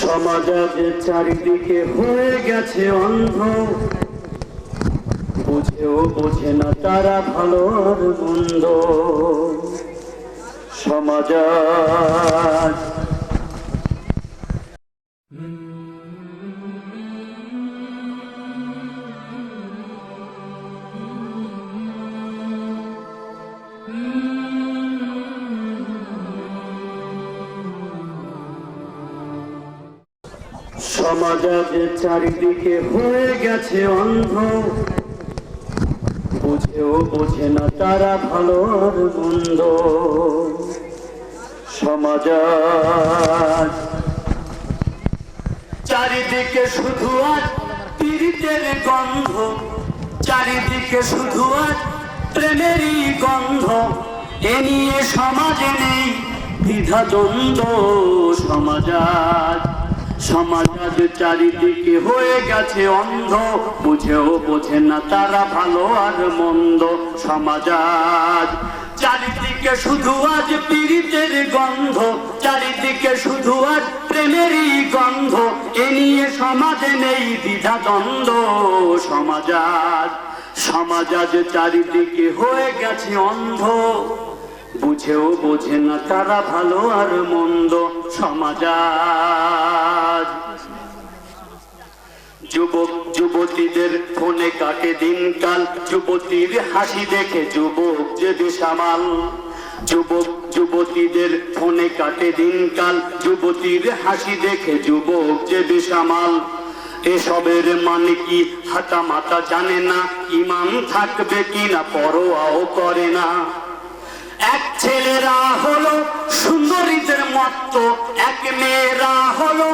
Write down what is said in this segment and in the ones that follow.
সমাজ আজ চারিদিকে হয়ে গেছে অন্ধ। বুঝেও বোঝে না তারা ভালো মন্দ। সমাজ সমাজ আজ চারিদিকে হয়ে গেছে অন্ধ। বুঝেও বোঝে না তারা ভালো আর মন্দ। সমাজ চারিদিকে শুধু আর পীড়িতের গন্ধ। চারিদিকে শুধু আর প্রেমেরই গন্ধ। এ নিয়ে সমাজে নেই দ্বিধা দ্বন্দ্ব সমাজ চারিদিকে হয়ে গেছে অন্ধ। বুঝেও বোঝে না তারা ভালো আর মন্দ সমাজ চারিদিকে শুধু আজ পীড়িতের গন্ধ। চারিদিকে শুধু আজ প্রেমেরই গন্ধ। এ নিয়ে সমাজে নেই দ্বিধা দ্বন্দ্ব সমাজ সমাজ আজ চারিদিকে হয়ে গেছে অন্ধ। বুঝেও বোঝে না তারা ভালো আর মন্দ সমাজ যুবক, যুবতীদের ফোনে কাটে দিনকাল। যুবতীর হাসি দেখে যুবক যে বেসামাল। যুবক, যুবতীদের ফোনে কাটে দিনকাল। যুবতীর হাসি দেখে যুবক যে বেসামাল। এসবের মানে কি হাতা মাতা জানে না ইমান থাকবে কিনা পরোয়াও করে না। এক ছেলেরা হলো সুন্দরীদের মত্ত, এক মেয়েরা হলো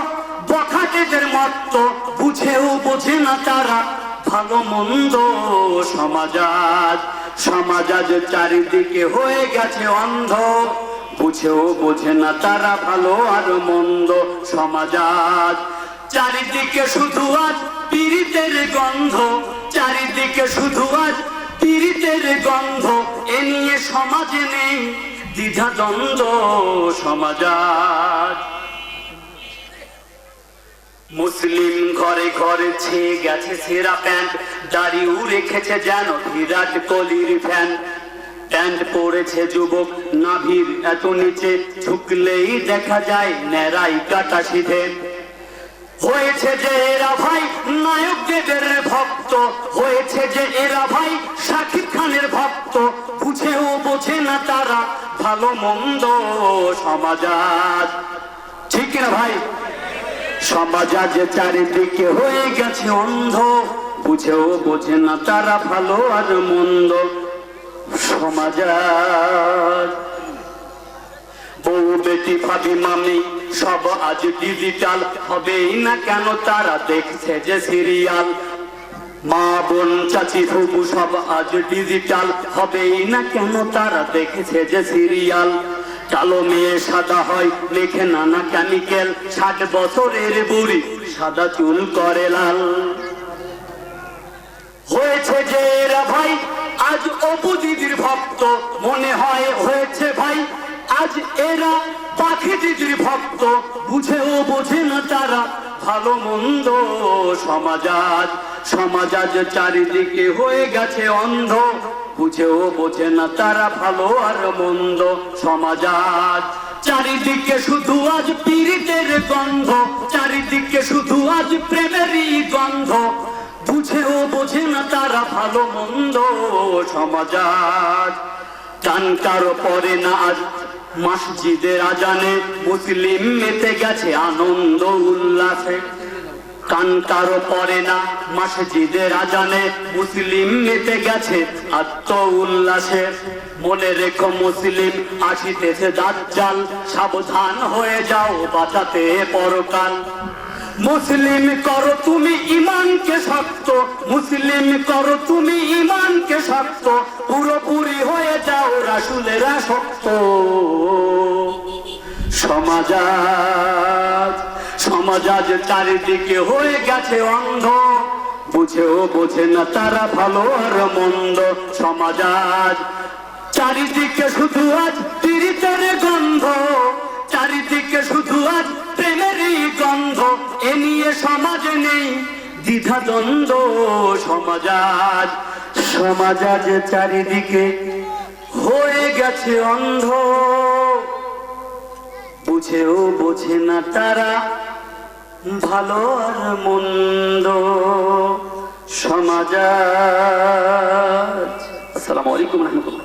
বখাটেদের মত্ত বুঝেও বোঝে না তারা ভালো মন্দ সমাজ আজ সমাজ আজ চারিদিকে হয়ে গেছে অন্ধ। বুঝেও বোঝে না তারা ভালো আর মন্দ সমাজ চারিদিকে শুধু আজ পীড়িতের গন্ধ। চারিদিকে শুধু আজ পীড়িতের গন্ধ। এ নিয়ে সমাজে নেই দ্বিধা দ্বন্দ্ব সমাজ। মুসলিম ঘরে ঘরে গেছে সেরা প্যান্ট দাড়িও রেখেছে যেন বিরাট কোহলির ফ্যান। প্যান্ট পরেছে যুবক নাভির, এত নিচে ঝুঁকলেই দেখা যায় ন্যাড়াই কাটা সিধে। হয়েছে যে এরা ভাই নায়ক দেবের ভক্ত, হয়েছে যে এরা ভাই শাকিব খানের ভক্ত, বুঝেও বোঝে না তারা ভালো মন্দ সমাজ ঠিক না ভাই? সমাজ আজ চারিদিকে হয়ে গেছে অন্ধ। বুঝেও বোঝে না তারা ভালো আর মন্দ। সমাজ বউ বেটি ভাবি মামি, সব আজ ডিজিটাল হবেই না কেন তারা দেখছে যে সিরিয়াল মা, বোন, চাচি ফুবু সব আজ ডিজিটাল হবেই না কেন তারা দেখেছে যে সিরিয়াল কালো মেয়ে সাদা হয় লেখে নানা কেমিক্যাল ষাট বছরের বুড়ি, সাদা চুল করে লাল। হয়েছে যে এরা ভাই, আজ অপু দিদির ভক্ত, মনে হয় হয়েছে ভাই, আজ এরা পাখি দিদির ভক্ত, বুঝেও বোঝে না তারা, ভালো মন্দ সমাজ সমাজ চারিদিকে হয়ে গেছে অন্ধ। বুঝেও বোঝে না তারা ভালো আর মন্দ সমাজ চারিদিকে শুধু আজ পীড়িতের গন্ধ, চারিদিকে শুধু আজ প্রেমেরই গন্ধ। বুঝেও বোঝে না তারা ভালো মন্দ সমাজ আজ চান কারও পরে না আজ মসজিদের আজানে মুসলিম মেতে গেছে আনন্দ উল্লাসে। কান কারও পরে না। মসজিদের আজানে মুসলিম মেতে গেছে আত্ম উল্লাসে মনে রেখো মুসলিম আসিতেছে দাজ্জাল, সাবধান হয়ে যাও, বাঁচাতে পরকাল। মুসলিম করো তুমি ইমানকে শক্ত, মুসলিম করো তুমি ইমানকে শক্ত, পুরোপুরি হয়ে যাও রাসুলেরা শক্ত। সমাজ সমাজ আজ চারিদিকে হয়ে গেছে অন্ধ। বুঝেও বোঝে না তারা ভালো আর মন্দ। সমাজ আজ চারিদিকে শুধু আজ পীড়িতের গন্ধ। চারিদিকে শুধু আজ প্রেমেরই গন্ধ। এ নিয়ে সমাজে নেই দ্বিধা দ্বন্দ্ব। সমাজ আজ সমাজ আজ চারিদিকে হয়ে গেছে অন্ধ। বুঝেও বোঝে না তারা ভালো আর মন্দ সমাজ আসসালামু আলাইকুম রহমতুল্লাহ।